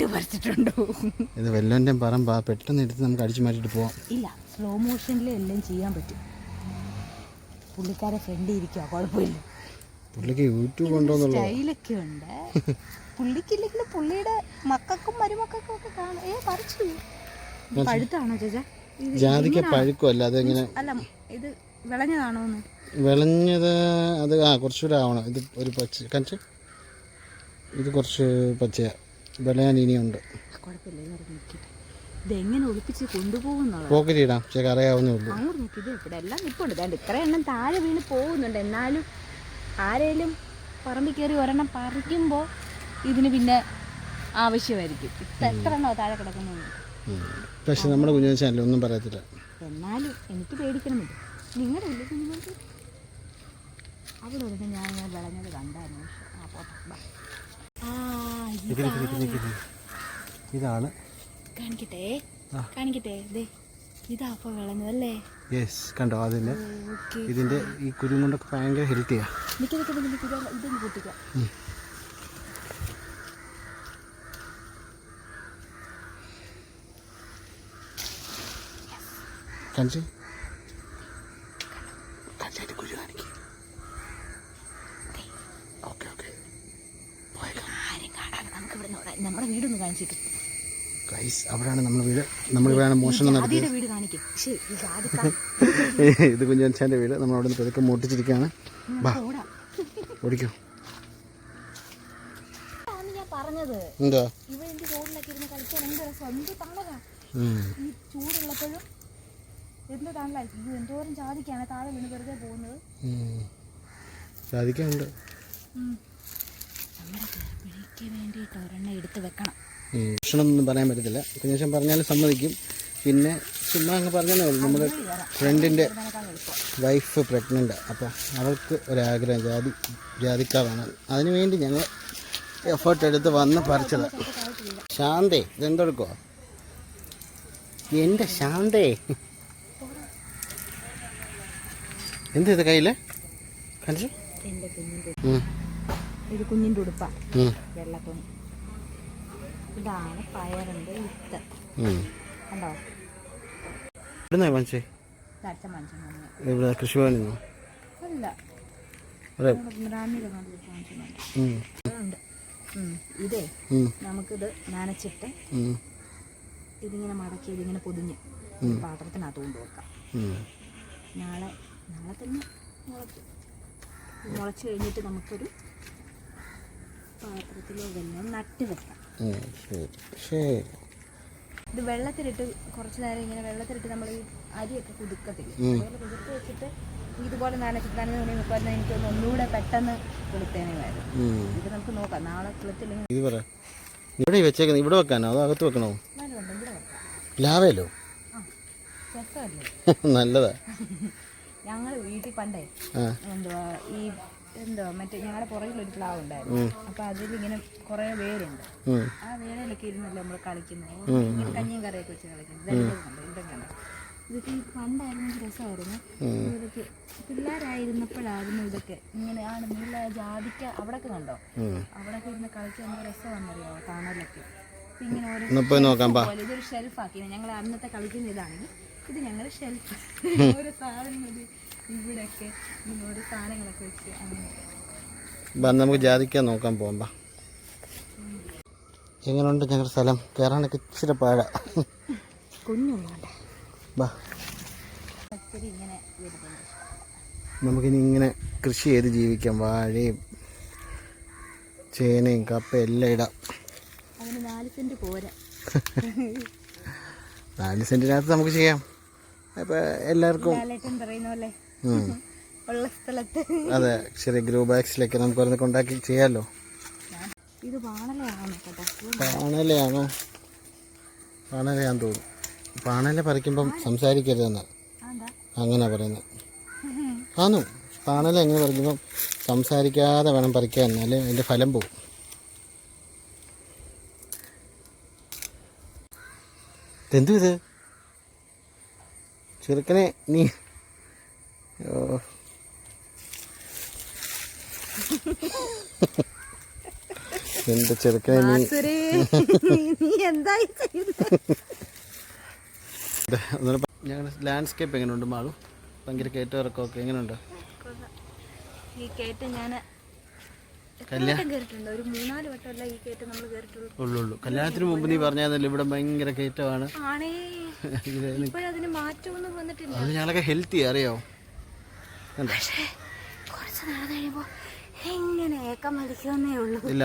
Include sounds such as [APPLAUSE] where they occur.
നട്ട് വരച്ചിട്ടുണ്ടോ ഇത് വെല്ലോന്റെ പറമ്പ പെട്ടെന്ന് എടുത്ത് നമുക്ക് അടിച്ചു മാറ്റിട്ട് പോവാം. ഇല്ല സ്ലോ മോഷനിൽ എല്ലാം ചെയ്യാൻ പറ്റും. പുള്ളിക്കാരെ ഫ്രണ്ട് ഇരിക്കുക കുഴപ്പമില്ല. പുള്ളിക്ക് യൂട്യൂബ് ഉണ്ടോ സ്റ്റൈലൊക്കെ ഉണ്ട്. പുള്ളിക്കില്ലെങ്കിൽ പുള്ളിയുടെ മക്കൾക്കും മരുമക്കൾക്കും ഒക്കെ കാണും. ഏ പറിച്ചു. പഴുത്താണോ ചേച്ചാ? ജാതിക്ക് ജാതിക്ക പഴുക്കുമല്ല അതിങ്ങനെ അല്ല ഇത് വിളഞ്ഞതാണോ വിളഞ്ഞത് അത് ആ കുറച്ചുകൂടെ ആവണം. ഇത് ഒരു പച്ച കഞ്ച് ഇത് കുറച്ച് പച്ചയാ. വിളയാൻ ഇനിയുണ്ട് ഇതെങ്ങനെ ഒളിപ്പിച്ച് കൊണ്ടുപോകുന്നുള്ളത് പോക്കറ്റ് ഇടാം പക്ഷേ അറിയാവുന്നേ ഉള്ളൂ. അങ്ങോട്ട് നോക്കി ഇത് ഇവിടെ എല്ലാം നിൽപ്പുണ്ട് ഇതാണ്ട് ഇത്ര എണ്ണം താഴെ വീണ് പോകുന്നുണ്ട്. എന്നാലും ആരേലും പറമ്പിൽ കയറി ഒരെണ്ണം പറിക്കുമ്പോൾ ഇതിന് പിന്നെ ആവശ്യമായിരിക്കും. ഇത്ര എത്ര എണ്ണോ താഴെ കിടക്കുന്നുണ്ട്. പക്ഷെ നമ്മുടെ കുഞ്ഞുവെച്ചാൽ ഒന്നും പറയത്തില്ല. എന്നാലും എനിക്ക് പേടിക്കണമില്ല നിങ്ങളുടെ ഉള്ളിൽ നിങ്ങൾക്ക് അവിടെ ഞാൻ വിളഞ്ഞത് കണ്ടായിരുന്നു ആ പോട്ടെ. ആ. ഇതാണ്. കാണിക്കട്ടെ? കാണിക്കട്ടെ? ഇതാ അപ്പോൾ വിളഞ്ഞതല്ലേ യെസ് കണ്ടോ? അതിന്റെ ഓക്കെ ഇതിന്റെ ഈ കുരു കൊണ്ടൊക്കെ ഭയങ്കര ഹെൽത്തിയാ പൊട്ടിക്കാം കഞ്ചി കുരു കാണിക്കും. നമ്മുടെ വീടൊന്ന് കാണിച്ചിട്ട്. ഗൈസ് അവിടെയാണ് നമ്മുടെ വീട്. നമ്മൾ ഇവിടെയാണ് മോഷണം നടത്തിയത് വീട് കാണിക്കും. [LAUGHS] ഇത് കുഞ്ഞാന്റെ വീട്. നമ്മൾ അവിടെ നിന്ന് പതുക്കെ മോട്ടിച്ചിരിക്കുകയാണ്. ഓടിക്കോ. പറഞ്ഞത്. എന്താ? റോഡിലൊക്കെ ഇരുന്ന് കളിക്കാൻ എന്ത് രസം എന്ത് തണലാ. ഉം. ഈ ചൂടുള്ളപ്പോഴും എന്ത് തണലായിരിക്കും ഇത് എന്തോരം ചാതിക്കാണ് താഴെ വീണ് വെറുതെ പോകുന്നത്. വേണ്ടിയിട്ട് ഒരെണ്ണം എടുത്ത് വെക്കണം. ഭക്ഷണം ഒന്നും പറയാൻ പറ്റത്തില്ല. കുഞ്ഞാച്ചൻ പറഞ്ഞാലും സമ്മതിക്കും. പിന്നെ ചുമ്മാ അങ്ങ് പറഞ്ഞതേ ഉള്ളൂ. നമ്മുടെ ഫ്രണ്ടിന്റെ വൈഫ് പ്രഗ്നന്റ് അപ്പോൾ അവൾക്ക് ഒരാഗ്രഹം ജാതി ജാതിക്ക വേണം അതിനു വേണ്ടി ഞങ്ങൾ എഫേർട്ട് എടുത്ത് വന്ന് പറിച്ചത്. ശാന്തേ ഇതെന്തെടുക്കുവാ എന്റെ ശാന്തേ. എന്ത് ഇത് കയ്യിൽ കണ്ടു. ഇത് കുഞ്ഞിന്റെ ഉടുപ്പ. വെള്ളത്തുണി. ഇതാണ് പയറിന്റെ വിത്ത്. കണ്ടോ? മനുഷ്യൻ തന്നെ ഇവിടെ കൃഷിഭവനിൽ നിന്നോ? അല്ല. ഇതേ. നമുക്കിത് നനച്ചിട്ട്. ഇതിങ്ങനെ മടക്കി ഇതിങ്ങനെ പൊതിഞ്ഞ് പാത്രത്തിനകത്ത് കൊണ്ടുവെക്കാം നാളെ നാളെ തന്നെ മുളയ്ക്കും. മുളച്ച് കഴിഞ്ഞിട്ട് നമുക്കൊരു പാത്രത്തിലോ വെള്ളം നട്ട് വെക്കാം. ഉം. ശരി. ശരി. ഇത് വെള്ളത്തിലിട്ട് കുറച്ച് നേരം ഇങ്ങനെ വെള്ളത്തിലിട്ട് നമ്മൾ ഈ അരിയൊക്കെ കുതുക്കത്തില്ല. അതുപോലെ കുതിർത്ത് വെച്ചിട്ട് ഇതുപോലെ നനച്ചിട്ട് നനഞ്ഞ തുണി എനിക്ക് തോന്നുന്നു ഒന്നുകൂടെ പെട്ടെന്ന് ഉം. ഇത് നമുക്ക് നോക്കാം. നാളെ ഇത് പറ. ഇവിടെ വെച്ചേക്കുന്നത് ഇവിടെ വെക്കാനോ? അതോ അകത്ത് വെക്കണോ? നല്ലതുണ്ട് ഇവിടെ വെക്കാം. ലാവയിലോ? [LAUGHS] നല്ലതാ. ഞങ്ങൾ വീട്ടിൽ പണ്ടേ എന്തുവാ ഈ എന്തുവാ മറ്റേ ഞങ്ങളുടെ പുറകിലൊരു പ്ലാവ് ഉണ്ടായിരുന്നു. അപ്പൊ അതിലിങ്ങനെ കുറെ വേരുണ്ട്. ആ വേരയിലൊക്കെ ഇരുന്നല്ലോ നമ്മൾ കളിക്കുന്നത് ഇങ്ങനെ കഞ്ഞിയും കറിയൊക്കെ വെച്ച് കളിക്കുന്നത് ഇവിടെ കണ്ടോ? ഇതൊക്കെ ഈ പണ്ടായിരുന്നെങ്കിൽ രസമായിരുന്നു? ഇതൊക്കെ പിള്ളേരായിരുന്നപ്പോഴായിരുന്നു ഇതൊക്കെ. ഇങ്ങനെ ആണ് നീല ജാതിക്ക അവിടെയൊക്കെ കണ്ടോ? അവിടെ ഇരുന്ന് കളിക്കാൻ രസമാണെന്നറിയാമോ ഇപ്പൊ ഇങ്ങനെ ഓരോ ഇതൊരു ഷെൽഫാക്കി ഞങ്ങൾ അന്നത്തെ കളിക്കുന്ന ഇതാണ്. ഇത് ഞങ്ങളുടെ ഷെൽഫ് ഓരോ സാധനങ്ങൾ ഇവിടെയൊക്കെ സാധനങ്ങളൊക്കെ വെച്ച് നമുക്ക് ജാതിക്കാൻ നോക്കാൻ പോകാം എങ്ങനെയുണ്ട് ഞങ്ങളുടെ സ്ഥലം? കയറാനൊക്കെ ഇച്ചിരി പാഴ ബാ. നമുക്കിനി ഇങ്ങനെ കൃഷി ചെയ്ത് ജീവിക്കാം. വാഴയും ചേനയും കപ്പ എല്ലാം ഇടാം. നാല് സെന്റ് പോരാ. നാല് സെന്റിനകത്ത് നമുക്ക് ചെയ്യാം. അപ്പം എല്ലാവർക്കും പറയുന്ന പോലെ. ഉള്ള സ്ഥലത്ത്. അതെ ചെറിയ ഗ്രൂ ബാഗ്സിലൊക്കെ നമുക്ക് ഓരോന്നൊക്കെ കൊണ്ടാക്കി ചെയ്യാലോ. ഇത് പാണലയാണോ പാണലയാന്ന് തോന്നുന്നു. പാണല പറിക്കുമ്പം സംസാരിക്കരുതെന്ന്. അങ്ങനെ പറയുന്നത് ആന്നു പാണല എങ്ങനെ പറിക്കുമ്പം സംസാരിക്കാതെ വേണം പറിക്കാൻ എന്നാലേ അതിന്റെ ഫലം പോകും എന്തു ഇത്? ചെറുക്കനെ നീ ഓ എന്റെ ചെറുക്കനെ നീ നീ എന്തായി ചെയ്യുന്നത്? ഞങ്ങളുടെ ലാൻഡ്സ്കേപ്പ് എങ്ങനെയുണ്ട് മാളു? ഭയങ്കര എങ്ങനെയുണ്ട്? ഈ കയറ്റം ഞാൻ ഉള്ളു ഉള്ളു. കല്യാണത്തിന് മുമ്പ് നീ പറഞ്ഞാന്നല്ലോ ഇവിടെ ഭയങ്കര കയറ്റമാണ്. [LAUGHS] അത് ഞങ്ങളൊക്കെ ഹെൽത്തി അറിയോ? കണ്ടോ? പക്ഷേ കുറച്ച് നാളെ കഴിയുമ്പോൾ എങ്ങനെ ഏക്കം വലിക്കുന്നേ ഉള്ളൂ. ഇല്ല